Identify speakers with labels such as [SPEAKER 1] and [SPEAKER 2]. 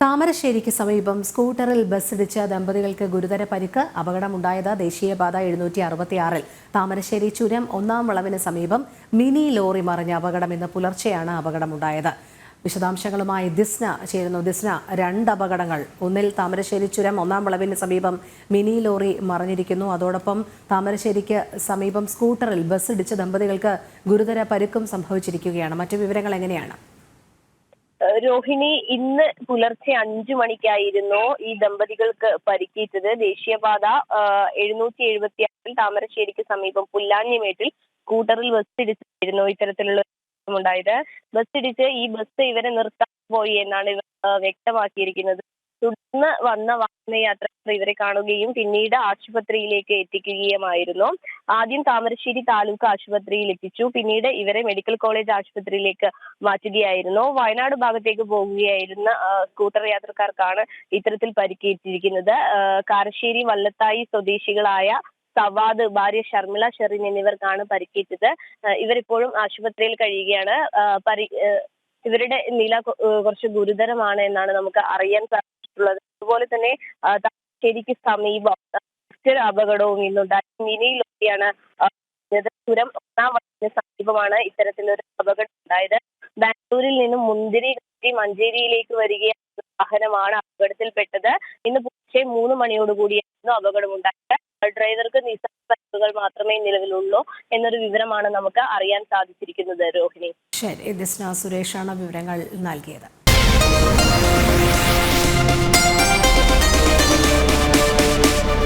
[SPEAKER 1] താമരശ്ശേരിക്ക് സമീപം സ്കൂട്ടറിൽ ബസ്സിടിച്ച ദമ്പതികൾക്ക് ഗുരുതര പരിക്ക് അപകടമുണ്ടായത് ദേശീയപാത എഴുന്നൂറ്റി അറുപത്തിയാറിൽ താമരശ്ശേരി ചുരം ഒന്നാം വളവിന് സമീപം മിനി ലോറി മറിഞ്ഞ അപകടം ഇന്ന് പുലർച്ചെയാണ് അപകടമുണ്ടായത്. വിശദാംശങ്ങളുമായി ദിസ്ന ചേരുന്നു. ദിസ്ന രണ്ട് അപകടങ്ങൾ. ഒന്നിൽ താമരശ്ശേരി ചുരം ഒന്നാം വളവിന് സമീപം മിനി ലോറി മറിഞ്ഞിരിക്കുന്നു. അതോടൊപ്പം താമരശ്ശേരിക്ക് സമീപം സ്കൂട്ടറിൽ ബസ്സിടിച്ച ദമ്പതികൾക്ക് ഗുരുതര പരുക്കും സംഭവിച്ചിരിക്കുകയാണ്. മറ്റു വിവരങ്ങൾ എങ്ങനെയാണ്?
[SPEAKER 2] രോഹിണി ഇന്ന് പുലർച്ചെ അഞ്ചു മണിക്കായിരുന്നു ഈ ദമ്പതികൾക്ക് പരിക്കേറ്റത്. ദേശീയപാത എഴുന്നൂറ്റി എഴുപത്തി ആറിൽ താമരശ്ശേരിക്ക് സമീപം പുല്ലാഞ്ഞിമേട്ടിൽ സ്കൂട്ടറിൽ ബസ് ഇടിച്ചായിരുന്നു ഇത്തരത്തിലുള്ള ഉണ്ടായത്. ബസ് ഇടിച്ച് ഈ ബസ് ഇവരെ നിർത്താൻ പോയി എന്നാണ് ഇവർ വ്യക്തമാക്കിയിരിക്കുന്നത്. തുടർന്ന് വന്ന വാഹനയാത്രക്കാർ ഇവരെ കാണുകയും പിന്നീട് ആശുപത്രിയിലേക്ക് എത്തിക്കുകയുമായിരുന്നു. ആദ്യം താമരശ്ശേരി താലൂക്ക് ആശുപത്രിയിൽ എത്തിച്ചു. പിന്നീട് ഇവരെ മെഡിക്കൽ കോളേജ് ആശുപത്രിയിലേക്ക് മാറ്റുകയായിരുന്നു. വയനാട് ഭാഗത്തേക്ക് പോകുകയായിരുന്ന സ്കൂട്ടർ യാത്രക്കാർക്കാണ് ഇത്തരത്തിൽ പരിക്കേറ്റിരിക്കുന്നത്. കാരശ്ശേരി വല്ലത്തായി സ്വദേശികളായ സവാദ് ഭാര്യ ഷർമിള ഷെറിൻ എന്നിവർക്കാണ് പരിക്കേറ്റത്. ഇവരിപ്പോഴും ആശുപത്രിയിൽ കഴിയുകയാണ്. പരി ഇവരുടെ നില കുറച്ച് ഗുരുതരമാണ് എന്നാണ് നമുക്ക് അറിയാൻ സാധിച്ചിട്ടുള്ളത്. അതുപോലെ തന്നെ ശരിക്ക് സമീപം മറ്റൊരു അപകടവും ഇന്നുണ്ടായി. മിനി ലോറിയാണ് ആ, ഇത് ചുരം ഒന്നാം വർഷത്തിന് സമീപമാണ് ഇത്തരത്തിലൊരു അപകടം ഉണ്ടായത് ബാംഗ്ലൂരിൽ നിന്നും മുന്തിരി കത്തി മഞ്ചേരിയിലേക്ക് വരികയാണ് വാഹനമാണ് അപകടത്തിൽപ്പെട്ടത്. ഇന്ന് പുലർച്ചെ മൂന്ന് മണിയോടുകൂടിയായിരുന്നു അപകടമുണ്ടായത്. ഡ്രൈവർക്ക് നിസ്സാര പരിക്കുകൾ മാത്രമേ നിലവിലുള്ളൂ എന്നൊരു വിവരമാണ് നമുക്ക് അറിയാൻ സാധിച്ചിരിക്കുന്നത് രോഹിണി.
[SPEAKER 1] ശരി ദിസ്ന സുരേഷാണ് വിവരങ്ങൾ നൽകിയത്.